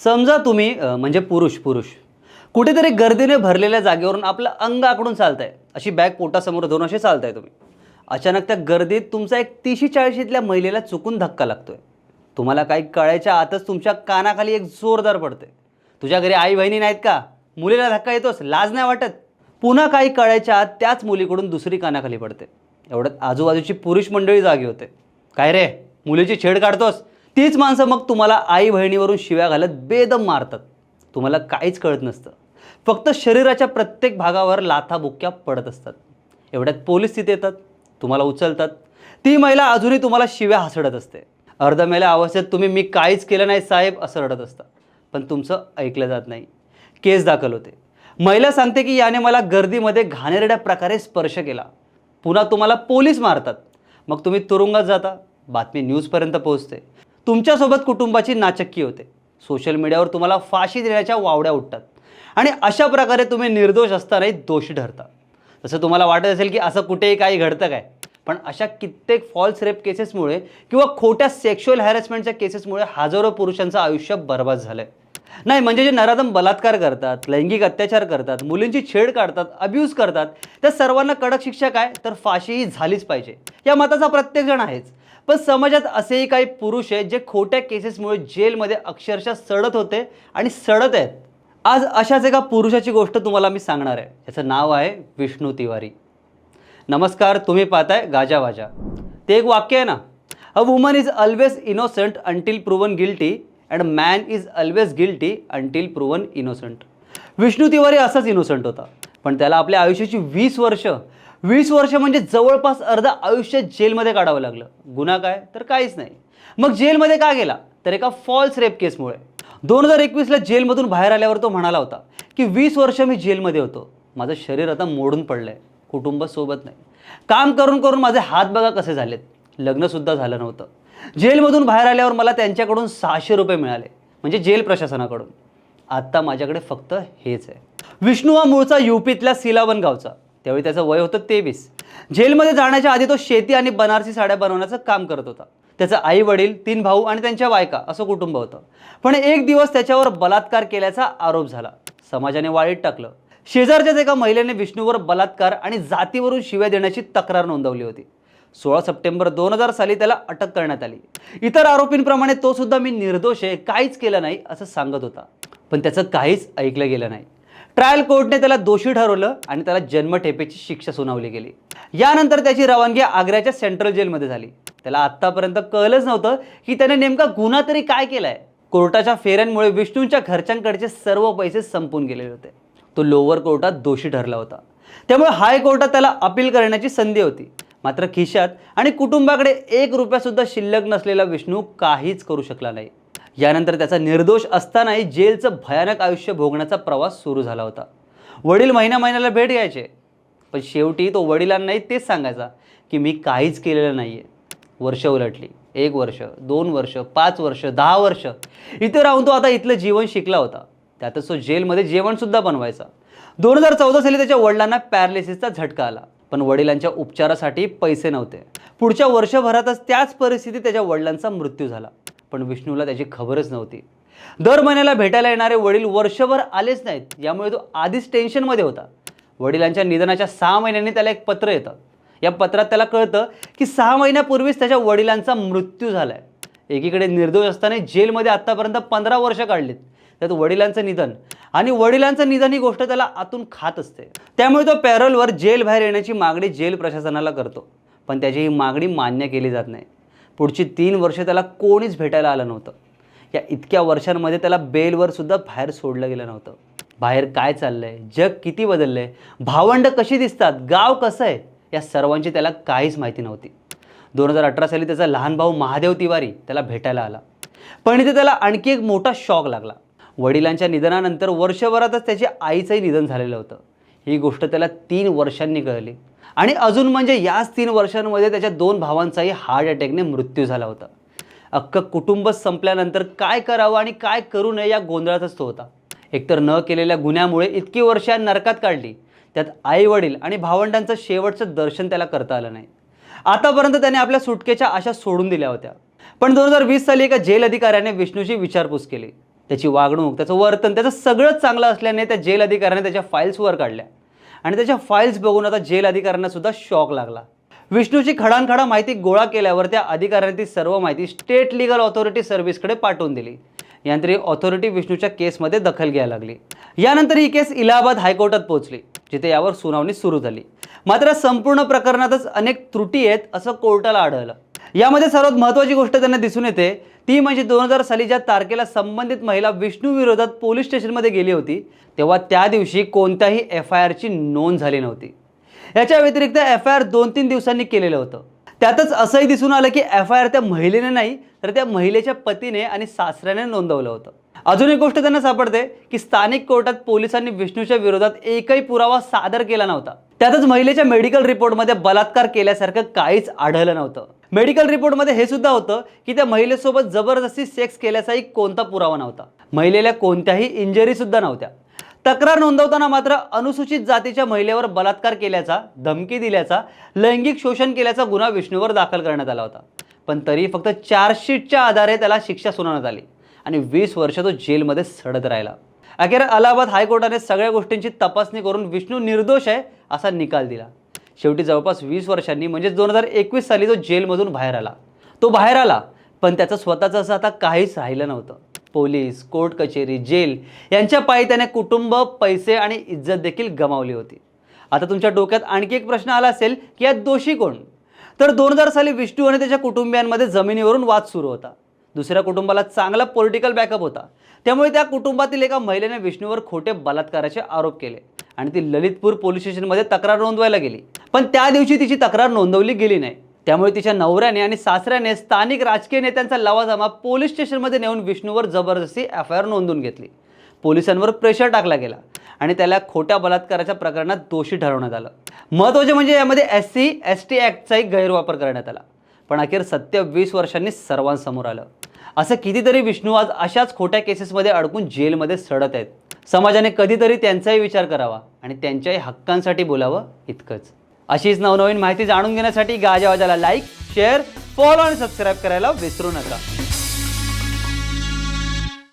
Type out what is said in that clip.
समजा तुम्ही म्हणजे पुरुष पुरुष कुठेतरी गर्दीने भरलेल्या जागेवरून आपलं अंग आकडून चालतंय. अशी बॅग पोटासमोर धरून असे चालताय तुम्ही. अचानक त्या गर्दीत तुमचा एक तीशी चाळीशीतल्या महिलेला चुकून धक्का लागतोय. तुम्हाला काही कळायच्या आतच तुमच्या कानाखाली एक जोरदार पडते तुझ्या घरी आई बहिणी नाहीत का? मुलीला धक्का येतोस लाज नाही वाटत? पुन्हा काही कळायच्या आत त्याच मुलीकडून दुसरी कानाखाली पडते एवढ्यात आजूबाजूची पुरुष मंडळी जागी होते. काय रे? मुलीची छेड काढतोस? तीच माणसं मग तुम्हाला आई बहिणीवरून शिव्या घालत बेदम मारतात. तुम्हाला काहीच कळत नसतं. फक्त शरीराच्या प्रत्येक भागावर लाथाबुक्क्या पडत असतात. एवढ्यात पोलीस तिथे येतात तुम्हाला उचलतात. ती महिला अजूनही तुम्हाला शिव्या हसडत असते. अर्धमेल्या अवस्थेत तुम्ही मी काहीच केलं नाही साहेब असं रडत असता. पण तुमचं ऐकलं जात नाही. केस दाखल होते. महिला सांगते की याने मला गर्दीमध्ये घाणेरड्या प्रकारे स्पर्श केला. पुन्हा तुम्हाला पोलीस मारतात. मग तुम्ही तुरुंगात जाता. बातमी न्यूजपर्यंत पोहोचते. तुमच्यासोबत कुटुंबाची नाचक्की होते. सोशल मीडियावर तुम्हाला फाशी देण्याच्या वावड्या उठतात. आणि अशा प्रकारे तुम्ही निर्दोष असतानाही दोषी ठरता तसं तुम्हाला वाटत असेल की असं कुठेही काही घडतं काय? पण अशा कित्येक फॉल्स रेप केसेसमुळे किंवा खोट्या सेक्शुअल हॅरेसमेंटच्या केसेसमुळे हजारो पुरुषांचं आयुष्य बर्बाद झालं आहे नाही म्हणजे जे नराधम बलात्कार करतात लैंगिक अत्याचार करतात मुलींची छेड काढतात अब्यूज करतात त्या सर्वांना कडक शिक्षा काय? तर फाशी ही झालीच पाहिजे. या मताचा प्रत्येकजण आहेच. पण समाजात असेही काही पुरुष आहेत जे खोट्या केसेसमुळे जेलमध्ये अक्षरशः सडत होते आणि सडत आहेत. आज अशाच एका पुरुषाची गोष्ट तुम्हाला मी सांगणार आहे. त्याचं नाव आहे विष्णू तिवारी. नमस्कार तुम्ही पाहताय गाजा वाजा. ते एक वाक्य आहे ना. A woman is always innocent until proven guilty and man is always guilty until proven innocent Vishnu Tiwari असाच इनोसंट होता. पण त्याला आपल्या आयुष्याची वीस वर्ष वीस वर्ष म्हणजे जवळपास अर्ध आयुष्य जेलमध्ये काढावं लागलं. गुन्हा काय? तर काहीच नाही. मग जेलमध्ये का गेला? तर एका फॉल्स रेप केसमुळे दोन हजार एकवीसला जेलमधून बाहेर आल्यावर तो म्हणाला होता की वीस वर्ष मी जेलमध्ये होतो. माझं शरीर आता मोडून पडलं आहे कुटुंब सोबत नाही. काम करून करून माझे हात बघा कसे झालेत. लग्नसुद्धा झालं नव्हतं. जेलमधून बाहेर आल्यावर मला त्यांच्याकडून सहाशे रुपये मिळाले. म्हणजे जेल प्रशासनाकडून. आत्ता माझ्याकडे फक्त हेच आहे. विष्णू हा मूळचा युपीतल्या सिलावन गावचा. त्यावेळी त्याचं वय होतं तेवीस. जेलमध्ये जाण्याच्या आधी तो शेती आणि बनारसी साड्या बनवण्याचं काम करत होता. त्याचं आई वडील तीन भाऊ आणि त्यांच्या बायका असं कुटुंब होतं. पण एक दिवस त्याच्यावर बलात्कार केल्याचा आरोप झाला. समाजाने वाळीत टाकलं. शेजारच्याच एका महिलेने विष्णूवर बलात्कार आणि जातीवरून शिव्या देण्याची तक्रार नोंदवली होती. सोळा सप्टेंबर दोन हजार साली त्याला अटक करण्यात आली. इतर आरोपींप्रमाणे तो सुद्धा मी निर्दोष आहे काहीच केलं नाही असं सांगत होता. पण त्याचं काहीच ऐकलं गेलं नाही. ट्रायल कोर्टने त्याला दोषी ठरवलं आणि त्याला जन्मठेपेची शिक्षा सुनावली गेली. यानंतर त्याची रवानगी आग्र्याच्या सेंट्रल जेलमध्ये झाली. त्याला आत्तापर्यंत कळलंच नव्हतं की त्याने नेमका गुन्हा तरी काय केलाय. कोर्टाच्या फेऱ्यांमुळे विष्णूंच्या घरच्यांकडचे सर्व पैसे संपून गेलेले होते. तो लोअर कोर्टात दोषी ठरला होता. त्यामुळे हायकोर्टात त्याला अपील करण्याची संधी होती. मात्र खिशात आणि कुटुंबाकडे एक रुपयासुद्धा शिल्लक नसलेला विष्णू काहीच करू शकला नाही. यानंतर त्याचा निर्दोष असतानाही जेलचं भयानक आयुष्य भोगण्याचा प्रवास सुरू झाला होता. वडील महिन्या महिन्याला भेट घ्यायचे पण शेवटी तो वडिलांनाही तेच सांगायचा की मी काहीच केलेलं नाही आहे वर्ष उलटली. एक वर्ष दोन वर्ष पाच वर्ष दहा वर्ष इथे राहून तो आता इथलं जीवन शिकला होता. त्यातच तो जेलमध्ये जेवणसुद्धा बनवायचा. दोन हजार चौदा साली त्याच्या वडिलांना पॅरालिसिसचा झटका आला पण वडिलांच्या उपचारासाठी पैसे नव्हते. पुढच्या वर्षभरातच त्याच परिस्थितीत त्याच्या वडिलांचा मृत्यू झाला. पण विष्णूला त्याची खबरच नव्हती. दर महिन्याला भेटायला येणारे वडील वर्षभर आलेच नाहीत. यामुळे तो आधीच टेन्शनमध्ये होता. वडिलांच्या निधनाच्या सहा महिन्यांनी त्याला एक पत्र येतं. या पत्रात त्याला कळतं की सहा महिन्यापूर्वीच त्याच्या वडिलांचा मृत्यू झालाय. एकीकडे निर्दोष असताना जेलमध्ये आत्तापर्यंत पंधरा वर्ष काढलीत. त्यात वडिलांचं निधन आणि वडिलांचं निधन ही गोष्ट त्याला आतून खात असते. त्यामुळे तो पॅरोलवर जेल बाहेर येण्याची मागणी जेल प्रशासनाला करतो. पण त्याची ही मागणी मान्य केली जात नाही. पुढची तीन वर्ष त्याला कोणीच भेटायला आलं नव्हतं. या इतक्या वर्षांमध्ये त्याला बेलवर सुद्धा बाहेर सोडलं गेलं नव्हतं. बाहेर काय चाललं आहे जग किती बदललं आहे भावंड कशी दिसतात? गाव कसं आहे? या सर्वांची त्याला काहीच माहिती नव्हती. दोन हजार अठरा साली त्याचा लहान भाऊ महादेव तिवारी त्याला भेटायला आला. पण इथे त्याला आणखी एक मोठा शॉक लागला. वडिलांच्या निधनानंतर वर्षभरातच त्याच्या आईचंही निधन झालेलं होतं. ही गोष्ट त्याला तीन वर्षांनी कळली. आणि अजून म्हणजे याच तीन वर्षांमध्ये त्याच्या दोन भावांचाही हार्ट अटॅकने मृत्यू झाला होता. अख्खं कुटुंब संपल्यानंतर काय करावं आणि काय करू नये या गोंधळातच तो होता. एकतर न केलेल्या गुन्ह्यामुळे इतकी वर्ष नरकात काढली त्यात आई वडील आणि भावंडांचं शेवटचं दर्शन त्याला करता आलं नाही. आतापर्यंत त्याने आपल्या सुटकेच्या आशा सोडून दिल्या होत्या. पण दोन हजार वीस साली एका जेल अधिकाऱ्याने विष्णूची विचारपूस केली. त्याची वागणूक त्याचं वर्तन त्याचं सगळंच चांगलं असल्याने त्या जेल अधिकाऱ्याने त्याच्या फाईल्स वर काढल्या. आणि त्याच्या फाईल्स बघून आता जेल अधिकाऱ्यांना सुद्धा शॉक लागला. विष्णूची खडानखडा माहिती गोळा केल्यावर त्या अधिकाऱ्यांनी ती सर्व माहिती स्टेट लिगल ऑथॉरिटी सर्व्हिसकडे पाठवून दिली. यांतरी ऑथॉरिटी विष्णूच्या केसमध्ये दखल घ्यायला लागली. यानंतर ही केस इलाहाबाद हायकोर्टात पोहोचली जिथे यावर सुनावणी सुरू झाली. मात्र संपूर्ण प्रकरणातच अनेक त्रुटी आहेत असं कोर्टाला आढळलं. यामध्ये सर्वात महत्त्वाची गोष्ट त्यांना दिसून येते. ती म्हणजे दोन हजार साली ज्या तारखेला संबंधित महिला विष्णू विरोधात पोलीस स्टेशनमध्ये गेली होती तेव्हा त्या दिवशी कोणत्याही एफ आय आरची नोंद झाली नव्हती. याच्या व्यतिरिक्त एफ आय आर दोन तीन दिवसांनी केलेलं होतं. त्यातच असंही दिसून आलं की एफ आय आर त्या महिलेने नाही तर त्या महिलेच्या पतीने आणि सासऱ्याने नोंदवलं होतं. अजून एक गोष्ट त्यांना सापडते की स्थानिक कोर्टात पोलिसांनी विष्णूच्या विरोधात एकही पुरावा सादर केला नव्हता. त्यातच महिलेच्या मेडिकल रिपोर्टमध्ये बलात्कार केल्यासारखं काहीच आढळलं नव्हतं. मेडिकल रिपोर्टमध्ये हे सुद्धा होतं की त्या महिलेसोबत जबरदस्ती सेक्स केल्याचाही कोणता पुरावा नव्हता. महिलेला कोणत्याही इंजरी सुद्धा नव्हत्या. तक्रार नोंदवताना मात्र अनुसूचित जातीच्या महिलेवर बलात्कार केल्याचा धमकी दिल्याचा लैंगिक शोषण केल्याचा गुन्हा विष्णूवर दाखल करण्यात आला होता. पण तरी फक्त चार्जशीटच्या आधारे त्याला शिक्षा सुनावण्यात आली आणि वीस वर्ष तो जेलमध्ये सडत राहिला. अखेर अलाहाबाद हायकोर्टाने सगळ्या गोष्टींची तपासणी करून विष्णू निर्दोष आहे असा निकाल दिला. शेवटी जवळपास वीस वर्षांनी म्हणजे दोन हजार एकवीस साली तो जेलमधून बाहेर आला. तो बाहेर आला पण त्याचं स्वतःचं असं आता काहीच राहिलं नव्हतं. पोलीस कोर्ट कचेरी जेल यांच्या पायी त्याने कुटुंब पैसे आणि इज्जत देखील गमावली होती. आता तुमच्या डोक्यात आणखी एक प्रश्न आला असेल की यात दोषी कोण? तर दोन हजार साली विष्णू आणि त्याच्या कुटुंबियांमध्ये जमिनीवरून वाद सुरू होता. दुसऱ्या कुटुंबाला चांगला पॉलिटिकल बॅकअप होता. त्यामुळे त्या कुटुंबातील एका महिलेने विष्णूवर खोटे बलात्काराचे आरोप केले. आणि ती ललितपूर पोलीस स्टेशनमध्ये तक्रार नोंदवायला गेली. पण त्या दिवशी तिची तक्रार नोंदवली गेली नाही. त्यामुळे तिच्या नवऱ्याने आणि सासऱ्याने स्थानिक राजकीय नेत्यांचा लवाजमा पोलीस स्टेशनमध्ये नेऊन विष्णूवर जबरदस्ती एफ आय आर नोंदवून घेतली. पोलिसांवर प्रेशर टाकला गेला आणि त्याला खोट्या बलात्काराच्या प्रकरणात दोषी ठरवण्यात आलं. महत्त्वाचे म्हणजे यामध्ये एस सी एस टी ॲक्टचाही गैरवापर करण्यात आला. पण अखेर सत्य वीस वर्षांनी सर्वांसमोर आलं. असं कितीतरी विष्णू आज अशाच खोट्या केसेसमध्ये अडकून जेलमध्ये सडत आहेत. समाजाने कधीतरी त्यांचाही विचार करावा आणि त्यांच्याही हक्कांसाठी बोलावं इतकंच. अशीच नवनवीन माहिती जाणून घेण्यासाठी गाजावाजाला लाईक शेअर फॉलो आणि सबस्क्राईब करायला विसरू नका.